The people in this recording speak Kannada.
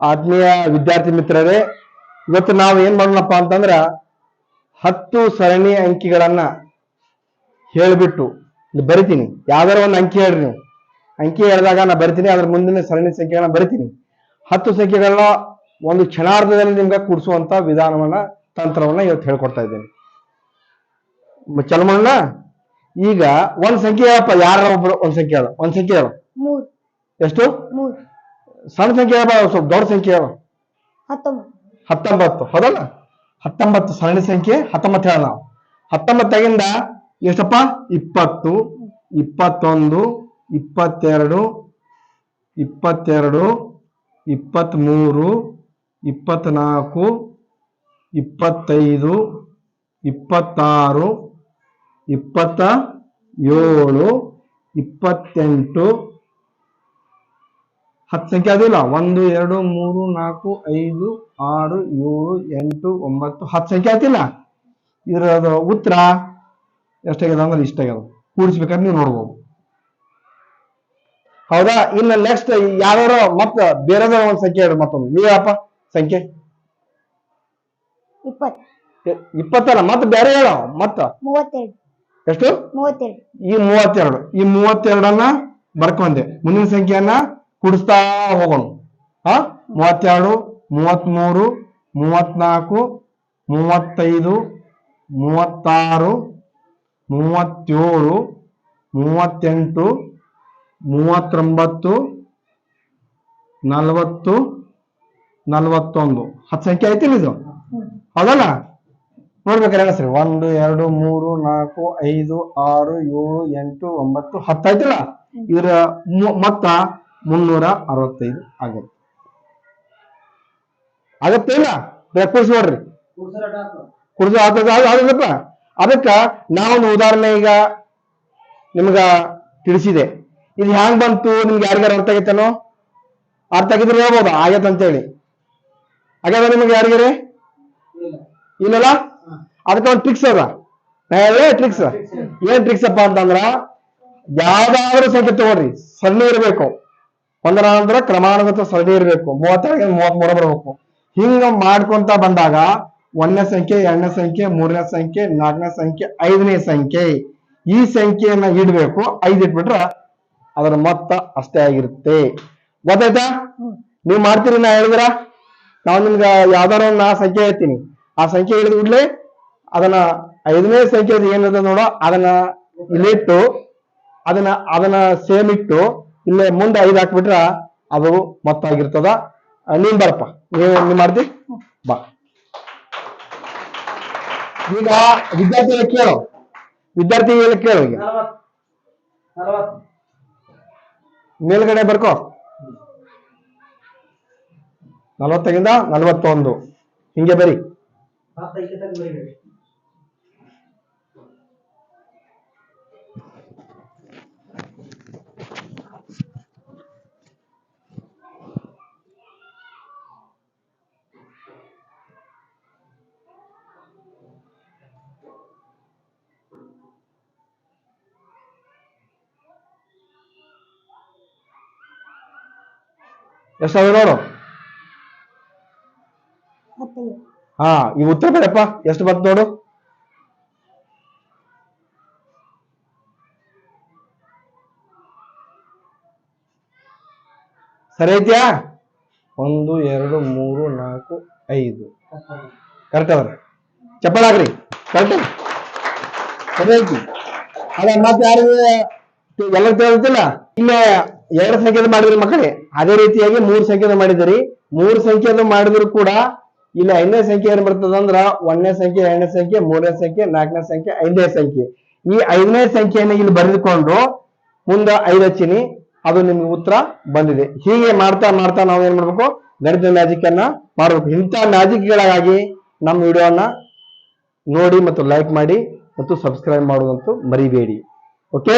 ಆತ್ಮೀಯ ವಿದ್ಯಾರ್ಥಿ ಮಿತ್ರರೇ ಇವತ್ತು ನಾವು ಏನ್ ಮಾಡೋಣಪ್ಪ ಅಂತಂದ್ರ ಹತ್ತು ಸರಣಿ ಅಂಕಿಗಳನ್ನ ಹೇಳಿಬಿಟ್ಟು ಬರಿತೀನಿ. ಯಾವ್ದಾರ ಒಂದು ಅಂಕಿ ಹೇಳ್ರಿ ನೀವು. ಅಂಕಿ ಹೇಳಿದಾಗ ನಾ ಬರಿತೀನಿ ಅದ್ರ ಮುಂದಿನ ಸರಣಿ ಸಂಖ್ಯೆಗಳನ್ನ ಬರಿತೀನಿ. ಹತ್ತು ಸಂಖ್ಯೆಗಳನ್ನ ಒಂದು ಕ್ಷಣಾರ್ಧದಲ್ಲಿ ನಿಮ್ಗೆ ಕೂಡಿಸುವಂತ ವಿಧಾನವನ್ನ ತಂತ್ರವನ್ನ ಇವತ್ತು ಹೇಳ್ಕೊಡ್ತಾ ಇದ್ದೇನೆ. ಚಲಮಣ್ಣ ಈಗ ಒಂದ್ ಸಂಖ್ಯೆ ಹೇಳಪ್ಪ ಯಾರ ಒಬ್ರು ಒಂದ್ ಸಂಖ್ಯೆ ಹೇಳು. ಒಂದ್ ಸಂಖ್ಯೆ ಹೇಳು. ಎಷ್ಟು? ಸಣ್ಣ ಸಂಖ್ಯೆ ಹೇಳ ಸ್ವಲ್ಪ ದೊಡ್ಡ ಸಂಖ್ಯೆ ಅವ ಹತ್ತೊಂಬತ್ತು. ಹತ್ತೊಂಬತ್ತು ಹೌದಲ್ಲ? ಹತ್ತೊಂಬತ್ತು ಸರಣಿ ಸಂಖ್ಯೆ ಹತ್ತೊಂಬತ್ತು ಹೇಳ ನಾವು. ಹತ್ತೊಂಬತ್ತಾಗಿಂದ ಎಷ್ಟಪ್ಪ? ಇಪ್ಪತ್ತು ಇಪ್ಪತ್ತೊಂದು ಇಪ್ಪತ್ತೆರಡು ಇಪ್ಪತ್ತೆರಡು ಇಪ್ಪತ್ತ್ಮೂರು ಇಪ್ಪತ್ನಾಲ್ಕು ಇಪ್ಪತ್ತೈದು ಇಪ್ಪತ್ತಾರು ಇಪ್ಪತ್ತ ಏಳು ಇಪ್ಪತ್ತೆಂಟು ಹತ್ತು ಸಂಖ್ಯೆ ಅದಿಲ್ಲ. ಒಂದು ಎರಡು ಮೂರು ನಾಲ್ಕು ಐದು ಆರು ಏಳು ಎಂಟು ಒಂಬತ್ತು ಹತ್ತು ಸಂಖ್ಯೆ ಆತಿಲ್ಲ ಇದ್ರ ಉತ್ತರ ಎಷ್ಟಾಗ್ಯದ ಅಂದ್ರೆ ಇಷ್ಟ ಆಗ್ಯದ ಕೂಡಿಸ್ಬೇಕಾದ್ರೆ ನೀವು ನೋಡ್ಬೋದು. ಹೌದಾ? ಇನ್ನು ನೆಕ್ಸ್ಟ್ ಯಾರೋ ಮತ್ತ ಬೇರೆದಾರ ಒಂದು ಸಂಖ್ಯೆ ಹೇಳಿ ಮತ್ತೊಂದು. ನೀವಪ್ಪ ಸಂಖ್ಯೆ? ಇಪ್ಪತ್ತಲ್ಲ? ಮತ್ತೆ ಬೇರೆ ಹೇಳ. ಮತ್ತ? ಎಷ್ಟು? ಈ ಮೂವತ್ತೆರಡು. ಈ ಮೂವತ್ತೆರಡನ್ನ ಬರ್ಕೊಂಡೆ. ಮುಂದಿನ ಸಂಖ್ಯೆಯನ್ನ ಕೂಡಿಸ್ತಾ ಹೋಗೋಣ. ಹಾ? ಮೂವತ್ತೆರಡು ಮೂವತ್ಮೂರು ಮೂವತ್ನಾಲ್ಕು ಮೂವತ್ತೈದು ಮೂವತ್ತಾರು ಮೂವತ್ತೇಳು ಮೂವತ್ತೆಂಟು ಮೂವತ್ತೊಂಬತ್ತು ನಲವತ್ತು ನಲವತ್ತೊಂದು. ಹತ್ತು ಸಂಖ್ಯೆ ಐತಿಲ್ಲ ಇದು? ಹೌದಲ್ಲ? ನೋಡ್ಬೇಕಾರೆ ಹೆಂಗಸ್ರಿ ಒಂದು ಎರಡು ಮೂರು ನಾಲ್ಕು ಐದು ಆರು ಏಳು ಎಂಟು ಒಂಬತ್ತು ಹತ್ತು ಆಯ್ತಲ್ಲ? ಇದ್ರ ಮೊತ್ತ ಮುನ್ನೂರ ಅರವತ್ತೈದು ಆಗತ್ತೆ. ಆಗತ್ತೆ ಇಲ್ಲ ಕೂಡಿಸಿ ನೋಡ್ರಿ. ಆಗ್ತದ ಆಗದಪ್ಪ ಅದಕ್ಕ ನಾವೊಂದು ಉದಾಹರಣೆ ಈಗ ನಿಮ್ಗ ತಿಳಿಸಿದೆ. ಇದು ಹ್ಯಾಂಗ್ ಬಂತು, ನಿಮ್ಗೆ ಯಾರಿಗಾರು ಅರ್ಥ ಆಗೈತೇನೋ? ಅರ್ಥ ಆಗಿದ್ರೆ ಹೇಳ್ಬೋದು? ಆಗೈತೆ ಅಂತೇಳಿ. ಆಗ್ಯದ ನಿಮ್ಗೆ ಯಾರಿಗಾರೆ? ಇಲ್ಲಲ್ಲ ಅದಕ್ಕೆ ಒಂದು ಟ್ರಿಕ್ಸ್ ಅದ. ಹೇಳೇ ಟ್ರಿಕ್ಸ್ ಏನ್ ಟ್ರಿಕ್ಸ್ ಅಪ್ಪ ಅಂತಂದ್ರ, ಯಾವ್ದಾದ್ರು ಸಂಖ್ಯೆ ತಗೊಳ್ರಿ ಸಣ್ಣ ಇರಬೇಕು ಒಂದರ ನಂತರ ಕ್ರಮಾನುಗತ ಸರಣಿ ಇರಬೇಕು. ಮೂವತ್ತೆರಡು ಮೂವತ್ತ್ ಮೂರ ಬರಬೇಕು. ಹಿಂಗ ಮಾಡ್ಕೊಂತ ಬಂದಾಗ ಒಂದನೇ ಸಂಖ್ಯೆ, ಎರಡನೇ ಸಂಖ್ಯೆ, ಮೂರನೇ ಸಂಖ್ಯೆ, ನಾಲ್ಕನೇ ಸಂಖ್ಯೆ, ಐದನೇ ಸಂಖ್ಯೆ. ಈ ಸಂಖ್ಯೆಯನ್ನ ಇಡ್ಬೇಕು. ಐದು ಇಟ್ಬಿಟ್ರ ಅದರ ಮೊತ್ತ ಅಷ್ಟೇ ಆಗಿರುತ್ತೆ. ಗೊತ್ತಾಯ್ತಾ? ನೀವ್ ಮಾಡ್ತೀರಿ ನಾ ಹೇಳಿದ್ರ? ನಾವು ನಿಮ್ಗೆ ಯಾವ್ದಾರ ಒಂದು ನಾ ಸಂಖ್ಯೆ ಹೇಳ್ತೀನಿ. ಆ ಸಂಖ್ಯೆ ಹಿಡಿದು ಬಿಡ್ಲಿ ಅದನ್ನ ಐದನೇ ಸಂಖ್ಯೆ ಏನಿದೆ ನೋಡೋ, ಅದನ್ನ ಇಲ್ಲಿಟ್ಟು, ಅದನ್ನ ಅದನ್ನ ಸೇಮ್ ಇಟ್ಟು ಇಲ್ಲೇ ಮುಂದೆ ಐದು ಹಾಕ್ಬಿಟ್ರ ಅದು ಮೊತ್ತ ಆಗಿರ್ತದ. ನೀನ್ ಬರಪ್ಪ. ನೀವು ನೀವ್ ಮಾಡ್ತಿ? ಬಾ. ಈಗ ವಿದ್ಯಾರ್ಥಿ ಕೇಳು. ವಿದ್ಯಾರ್ಥಿ ಕೇಳು ಈಗ. ಮೇಲ್ಗಡೆ ಬರ್ಕೋ. ನಲವತ್ತರಿಂದ ನಲವತ್ತೊಂದು. ಹಿಂಗೆ ಬರಿ. ಎಷ್ಟಾಗ ನೋಡು ಹತ್ತೈದು ಹಾ ಈ ಉತ್ತರ ಬೇಡಪ್ಪ ಎಷ್ಟು ಬರ್ತ ನೋಡು. ಸರಿ ಐತ್ಯಾ? ಒಂದು ಎರಡು ಮೂರು ನಾಲ್ಕು ಐದು. ಕರೆಕ್ಟ್ ಅದ ಚಪ್ಪಲ್ ಹಾಕ್ರಿ. ಕರೆಕ್ಟ್ ಸರಿ ಐತಿ. ಅದ ಮತ್ತೆ ಯಾರು ಎಲ್ಲ ತಿಳಿದಿಲ್ಲ ಇಲ್ಲ ಎರಡು ಸಂಖ್ಯೆದ ಮಾಡಿದ್ರಿ ಮಕ್ಕಳೇ. ಅದೇ ರೀತಿಯಾಗಿ ಮೂರು ಸಂಖ್ಯೆದ ಮಾಡಿದಿರಿ. ಮೂರು ಸಂಖ್ಯೆದ ಮಾಡಿದ್ರು ಕೂಡ ಇಲ್ಲಿ ಐದನೇ ಸಂಖ್ಯೆ ಏನ್ ಬರ್ತದ ಅಂದ್ರ ಒಂದನೇ ಸಂಖ್ಯೆ, ಎರಡನೇ ಸಂಖ್ಯೆ, ಮೂರನೇ ಸಂಖ್ಯೆ, ನಾಲ್ಕನೇ ಸಂಖ್ಯೆ, ಐದನೇ ಸಂಖ್ಯೆ. ಈ ಐದನೇ ಸಂಖ್ಯೆಯನ್ನು ಇಲ್ಲಿ ಬರೆದುಕೊಂಡು ಮುಂದ ಐದು ಹಚ್ಚಿನಿ. ಅದು ನಿಮ್ಗೆ ಉತ್ತರ ಬಂದಿದೆ. ಹೀಗೆ ಮಾಡ್ತಾ ಮಾಡ್ತಾ ನಾವು ಏನ್ ಮಾಡ್ಬೇಕು? ಗಣಿತ ಮ್ಯಾಜಿಕ್ ಅನ್ನ ಮಾಡ್ಬೇಕು. ಇಂಥ ಮ್ಯಾಜಿಕ್ಗಳಿಗಾಗಿ ನಮ್ಮ ವಿಡಿಯೋನ ನೋಡಿ ಮತ್ತು ಲೈಕ್ ಮಾಡಿ ಮತ್ತು ಸಬ್ಸ್ಕ್ರೈಬ್ ಮಾಡೋದಂತೂ ಮರಿಬೇಡಿ. ಓಕೆ